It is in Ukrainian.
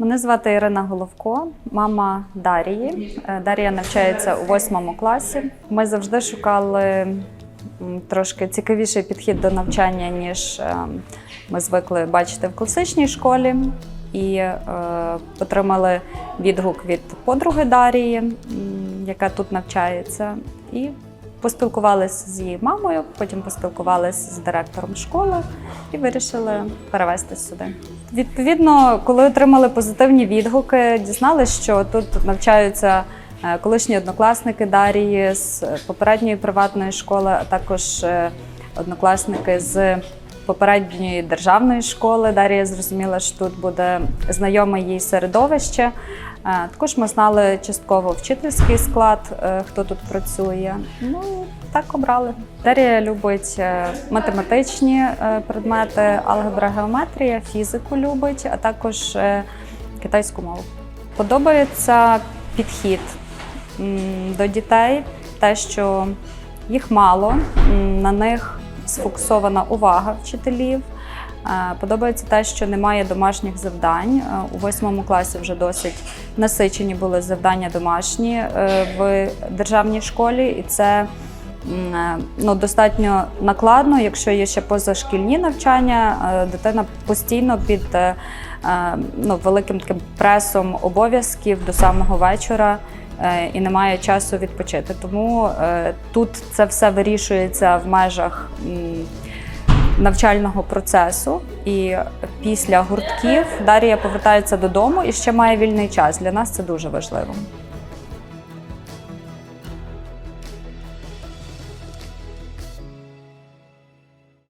Мене звати Ірина Головко, мама Дарії. Е, Дарія навчається у восьмому класі. Ми завжди шукали трошки цікавіший підхід до навчання, ніж е, ми звикли бачити в класичній школі. І е, отримали відгук від подруги Дарії, яка тут навчається. І поспілкувалися з її мамою, потім поспілкувалися з директором школи і вирішили перевезти сюди. Відповідно, коли отримали позитивні відгуки, дізналися, що тут навчаються е, колишні однокласники Дарії з попередньої приватної школи, а також е, однокласники з попередньої державної школи. Дарія зрозуміла, що тут буде знайоме їй середовище. Е, Також ми знали частково вчительський склад, е, хто тут працює. Ну так обрали. Дарія любить е, математичні предмети, алгебра, геометрія, фізику любить, а також китайську мову. Подобається підхід до дітей, те, що їх мало, на них сфокусована увага вчителів. Е, Подобається те, що немає домашніх завдань. Е, У восьмому класі вже досить насичені були завдання домашні е, в державній школі, і це ну, достатньо накладно, якщо є ще позашкільні навчання, дитина постійно під ну, великим таким пресом обов'язків до самого вечора. Е, І немає часу відпочити. Тому е, тут це все вирішується в межах навчального процесу. І після гуртків Дарія повертається додому і ще має вільний час. Для нас це дуже важливо.